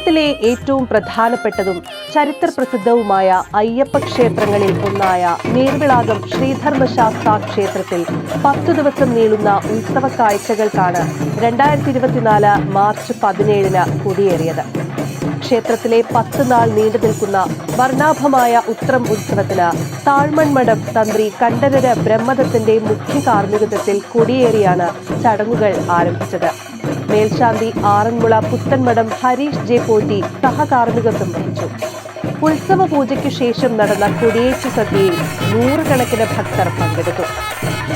കേരളത്തിലെ ഏറ്റവും പ്രധാനപ്പെട്ടതും ചരിത്ര പ്രസിദ്ധവുമായ അയ്യപ്പ ക്ഷേത്രങ്ങളിൽ ഒന്നായ നീർവിളാകം ശ്രീധർമ്മശാസ്ത്ര ക്ഷേത്രത്തിൽ പത്തു ദിവസം നീളുന്ന ഉത്സവ കാഴ്ചകൾക്കാണ് രണ്ടായിരത്തി ഇരുപത്തിനാല് മാർച്ച് പതിനേഴിന് കൊടിയേറിയത്. ക്ഷേത്രത്തിലെ പത്ത് നാൾ നീണ്ടു നിൽക്കുന്ന വർണാഭമായ ഉത്രം ഉത്സവത്തിന് താഴ്മൺമഠം തന്ത്രി കണ്ഠരര ബ്രഹ്മദത്തിന്റെ മുഖ്യ കാർമ്മികത്വത്തിൽ കൊടിയേറിയാണ് ചടങ്ങുകൾ ആരംഭിച്ചത്. മേൽശാന്തി ആറന്മുള പുത്തൻമഠം ഹരീഷ് ജെ പോറ്റി സഹകാർമ്മികത്വം വഹിച്ചു. ഉത്സവ പൂജയ്ക്ക് ശേഷം നടന്ന കൊടിയേറ്റ സദ്യയിൽ നൂറുകണക്കിന് ഭക്തർ പങ്കെടുത്തു.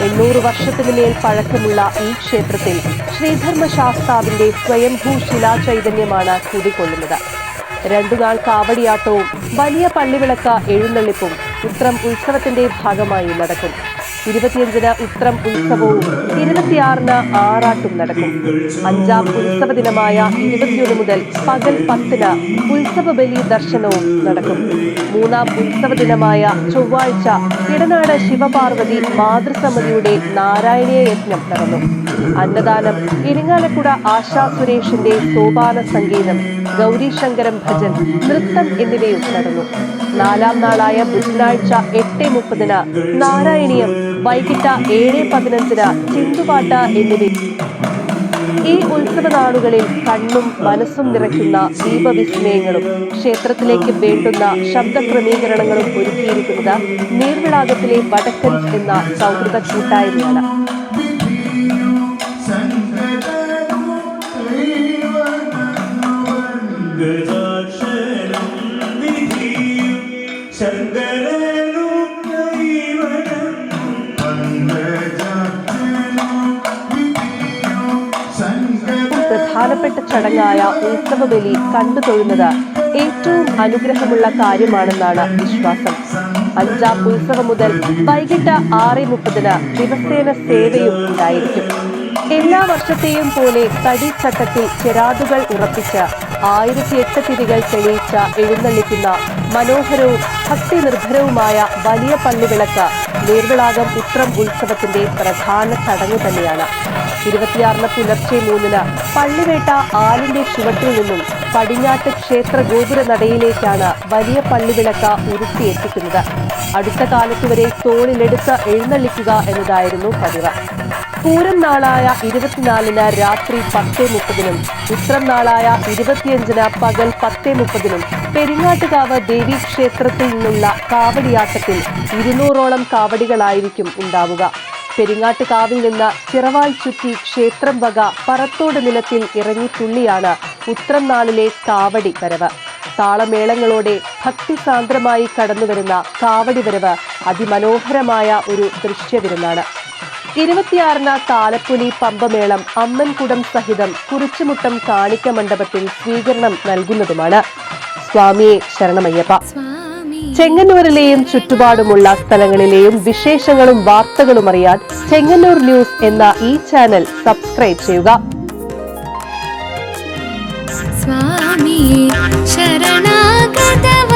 എണ്ണൂറ് വർഷത്തിനു മേൽ പഴക്കമുള്ള ഈ ക്ഷേത്രത്തിൽ ശ്രീധർമ്മശാസ്താവിന്റെ സ്വയംഭൂ ശിലാചൈതന്യമാണ് രണ്ടുനാൾ കാവടിയാട്ടവും വലിയ പള്ളിവിളക്ക് എഴുന്നള്ളിപ്പും. ഉത്രം ഉത്സവത്തിന്റെ ഭാഗമായി നടക്കും. ഇരുപത്തിയഞ്ചിന് ഉത്രം ഉത്സവവും ഇരുപത്തിയാറിന് ആറാട്ടും നടക്കും. അഞ്ചാം ഉത്സവ ദിനമായ ഇരുപത്തിയൊന്ന് മുതൽ പകൽ പത്തിന് ഉത്സവ ബലി ദർശനവും നടക്കും. മൂന്നാം ഉത്സവ ദിനമായ ചൊവ്വാഴ്ച ഇടനാട് ശിവപാർവതി മാതൃസമിതിയുടെ നാരായണീയ യജ്ഞം നടന്നു. അന്നദാനം ഇരിങ്ങാലക്കുട ആശാ സുരേഷിന്റെ സോപാന സംഗീതം ഗൗരീശങ്കരം ഭജൻ നൃത്തം എന്നിവയും നടന്നു. നാലാം നാളായ ബുധനാഴ്ച എട്ട് മുപ്പതിന് നാരായണീയം വൈകിട്ട് ഏഴ് പതിനഞ്ചിന് ചിന്തുപാട്ട് എന്നിവയിൽ ഈ ഉത്സവ നാളുകളിൽ കണ്ണും മനസ്സും നിറയ്ക്കുന്ന ദീപവിസ്മയങ്ങളും ക്ഷേത്രത്തിലേക്ക് വേണ്ടുന്ന ശബ്ദ ക്രമീകരണങ്ങളും ഒരുക്കിയിരിക്കുന്നത് നീർവിളാകത്തിലെ വടക്കൻ എന്ന സൗഹൃദ കൂട്ടായ്മയാണ്. പ്രധാനപ്പെട്ട ചടങ്ങായ ഉത്സവ ബലി കണ്ടു തൊഴുന്നത് ഏറ്റവും അനുഗ്രഹമുള്ള കാര്യമാണെന്നാണ് വിശ്വാസം. അഞ്ചാം ഉത്സവം മുതൽ വൈകിട്ട് ആറ് മുപ്പതിന് ദിവസേന സേവയും ഉണ്ടായിരിക്കും. എല്ലാ വർഷത്തെയും പോലെ തടിച്ചട്ടത്തിൽ ചെരാതുകൾ ഉറപ്പിച്ച് ആയിരത്തി എട്ട് തിരികൾ തെളിയിച്ച എഴുന്നള്ളിക്കുന്ന മനോഹരവും ഭക്തി നിർഭരവുമായ വലിയ പള്ളിവിളക്ക് നീർവിളാകം ഉത്രം ഉത്സവത്തിന്റെ പ്രധാന ചടങ്ങ് തന്നെയാണ്. ഇരുപത്തിയാറിന് പുലർച്ചെ മൂന്നിന് പള്ളിവേട്ട ആലിന്റെ ചുവട്ടിൽ നിന്നും പടിഞ്ഞാട്ട് ക്ഷേത്ര ഗോപുര നടയിലേക്കാണ് വലിയ പള്ളിവിളക്ക് ഉരുത്തിയെത്തിക്കുന്നത് അടുത്ത കാലത്തുവരെ തോളിലെടുത്ത് എഴുന്നള്ളിക്കുക എന്നതായിരുന്നു പതിവ്. പൂരം നാളായ ഇരുപത്തിനാലിന് രാത്രി പത്തേ മുപ്പതിനും ഉത്രം നാളായ ഇരുപത്തിയഞ്ചിന് പകൽ പത്തേ മുപ്പതിനും പെരിങ്ങാട്ടുകാവ് ദേവീ ക്ഷേത്രത്തിൽ നിന്നുള്ള കാവടിയാട്ടത്തിൽ ഇരുന്നൂറോളം കാവടികളായിരിക്കും ഉണ്ടാവുക. പെരിങ്ങാട്ടുകാവിൽ നിന്ന് ചിറവാൾ ചുറ്റി ക്ഷേത്രം വക പറത്തോട് നിലത്തിൽ ഇറങ്ങിത്തുള്ളിയാണ് ഉത്രം നാളിലെ കാവടി വരവ്. താളമേളങ്ങളോടെ ഭക്തിസാന്ദ്രമായി കടന്നുവരുന്ന കാവടി വരവ് അതിമനോഹരമായ ഒരു ദൃശ്യവിരുന്നാണ്. ഇരുപത്തിയാറിന് താലപ്പൊലി പമ്പമേളം അമ്മൻകുടം സഹിതം കുറിച്ചുമുട്ടം കാണിക്ക മണ്ഡപത്തിൽ സ്വീകരണം നൽകുന്നതുമാണ്. സ്വാമിയെ ശരണമയ്യപ്പ. ചെങ്ങന്നൂരിലെയും ചുറ്റുപാടുമുള്ള സ്ഥലങ്ങളിലെയും വിശേഷങ്ങളും വാർത്തകളും അറിയാൻ ചെങ്ങന്നൂർ ന്യൂസ് എന്ന ഈ ചാനൽ സബ്സ്ക്രൈബ് ചെയ്യുക. സ്വാമി ശരണാഗതവ